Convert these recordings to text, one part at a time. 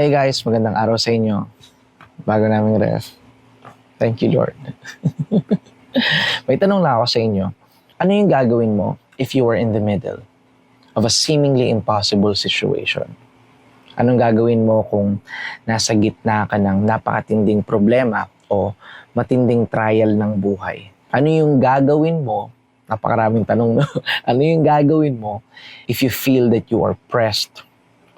Hey guys, magandang araw sa inyo. Bago naming ref. Thank you, Lord. May tanong lang ako sa inyo. Ano yung gagawin mo if you were in the middle of a seemingly impossible situation? Anong gagawin mo kung nasa gitna ka ng napakatinding problema o matinding trial ng buhay? Ano yung gagawin mo? Napakaraming tanong, no? ano yung gagawin mo if you feel that you are pressed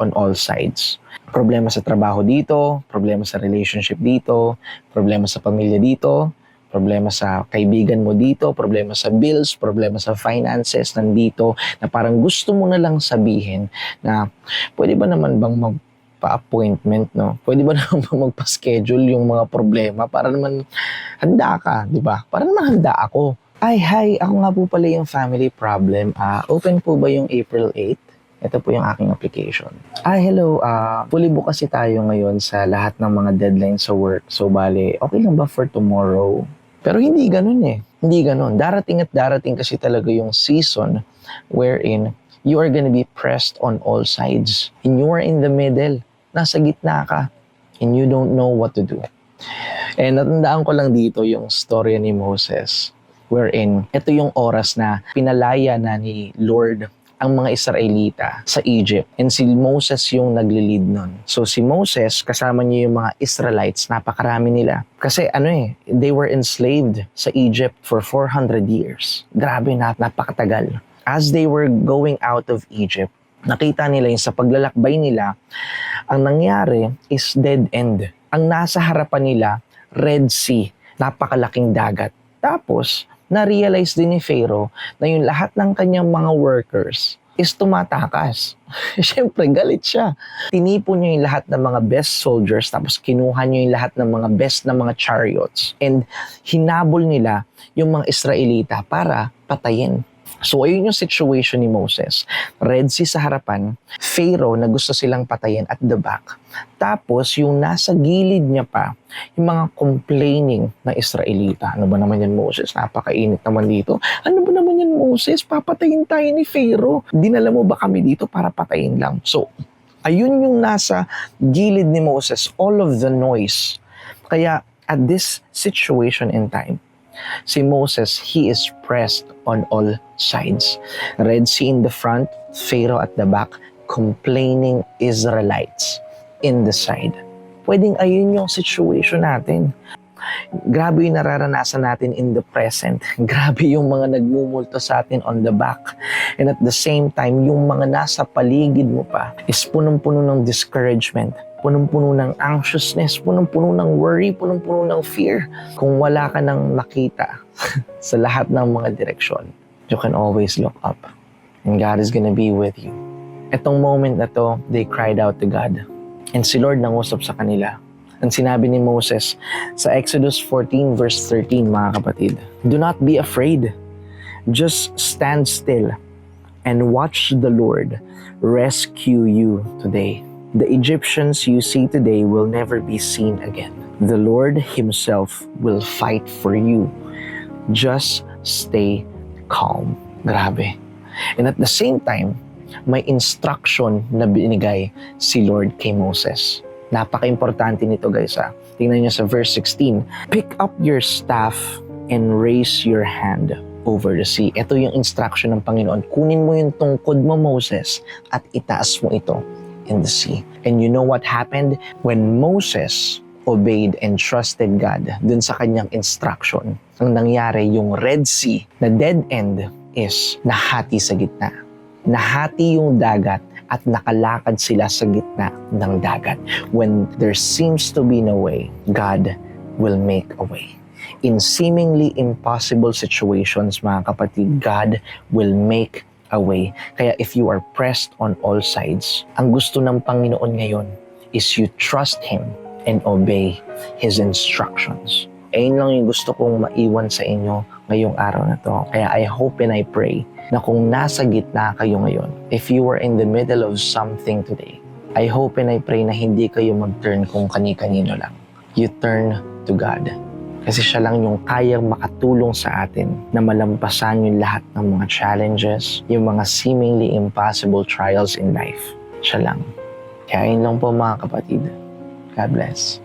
on all sides? Problema sa trabaho dito, problema sa relationship dito, problema sa pamilya dito, problema sa kaibigan mo dito, problema sa bills, problema sa finances nandito, na parang gusto mo na lang sabihin na pwede ba naman bang magpa-appointment, no? Pwede ba naman bang magpa-schedule yung mga problema para naman handa ka, di ba? Para naman handa ako. Ay, hi, ako nga po pala yung family problem. Ah, open po ba yung April 8? Ito po yung aking application. Ah, hello. Ah, fully book kasi tayo ngayon sa lahat ng mga deadlines sa work. So, bale, okay lang ba for tomorrow? Pero hindi ganun eh. Hindi ganun. Darating at darating kasi talaga yung season wherein you are gonna be pressed on all sides. And you are in the middle. Nasa gitna ka. And you don't know what to do. And natandaan ko lang dito yung storya ni Moses wherein ito yung oras na pinalaya na ni Lord ang mga Israelita sa Egypt. And si Moses yung nagli-lead nun. So si Moses, kasama niya yung mga Israelites, napakarami nila. Kasi ano eh, they were enslaved sa Egypt for 400 years. Grabe na, napakatagal. As they were going out of Egypt, nakita nila yung sa paglalakbay nila, ang nangyari is dead end. Ang nasa harapan nila, Red Sea, napakalaking dagat. Tapos, na-realize din ni Pharaoh na yung lahat ng kanyang mga workers is tumatakas. Siyempre, galit siya. Tinipon niya yung lahat ng mga best soldiers tapos kinuha niya yung lahat ng mga best na mga chariots and hinabol nila yung mga Israelita para patayin. So, ayun yung situation ni Moses. Red Sea sa harapan, Pharaoh na gusto silang patayin at the back. Tapos, yung nasa gilid niya pa, yung mga complaining na Israelita. Ano ba naman yan, Moses? Napakainit naman dito. Ano ba naman yan, Moses? Papatayin tayo ni Pharaoh. Dinala mo ba kami dito para patayin lang? So, ayun yung nasa gilid ni Moses, all of the noise. Kaya, at this situation in time, si Moses, he is pressed on all sides. Red Sea in the front, Pharaoh at the back, complaining Israelites in the side. Pwedeng ayun yung situation natin. Grabe yung nararanasan natin in the present. Grabe yung mga nagmumulto sa atin on the back. And at the same time, yung mga nasa paligid mo pa is punong-puno ng discouragement, punong-puno ng anxiousness, punong-puno ng worry, punong-puno ng fear. Kung wala ka nang makita sa lahat ng mga direksyon, you can always look up. And God is gonna be with you. Etong moment na to, they cried out to God. And si Lord nangusap sa kanila. Ang sinabi ni Moses sa Exodus 14 verse 13 mga kapatid, Do not be afraid. Just stand still and watch the Lord rescue you today. The Egyptians you see today will never be seen again. The Lord Himself will fight for you. Just stay calm. Grabe. And at the same time, may instruction na binigay si Lord kay Moses. Napaka-importante nito guys ha. Tingnan niyo sa verse 16. Pick up your staff and raise your hand over the sea. Ito yung instruction ng Panginoon. Kunin mo yung tungkod mo, Moses, at itaas mo ito in the sea. And you know what happened? When Moses obeyed and trusted God dun sa kanyang instruction, ang nangyari yung Red Sea na dead end is nahati sa gitna. Nahati yung dagat at nakalakad sila sa gitna ng dagat. When there seems to be no way, God will make a way. In seemingly impossible situations, mga kapatid, God will make a way. Kaya if you are pressed on all sides, ang gusto ng Panginoon ngayon is you trust Him and obey His instructions. Ayun lang yung gusto kong maiwan sa inyo ngayong araw na to. Kaya I hope and I pray na kung nasa gitna kayo ngayon, if you were in the middle of something today, I hope and I pray na hindi kayo mag-turn kung kani-kanino lang. You turn to God. Kasi siya lang yung kayang makatulong sa atin na malampasan yung lahat ng mga challenges, yung mga seemingly impossible trials in life. Siya lang. Kaya yun lang po mga kapatid. God bless.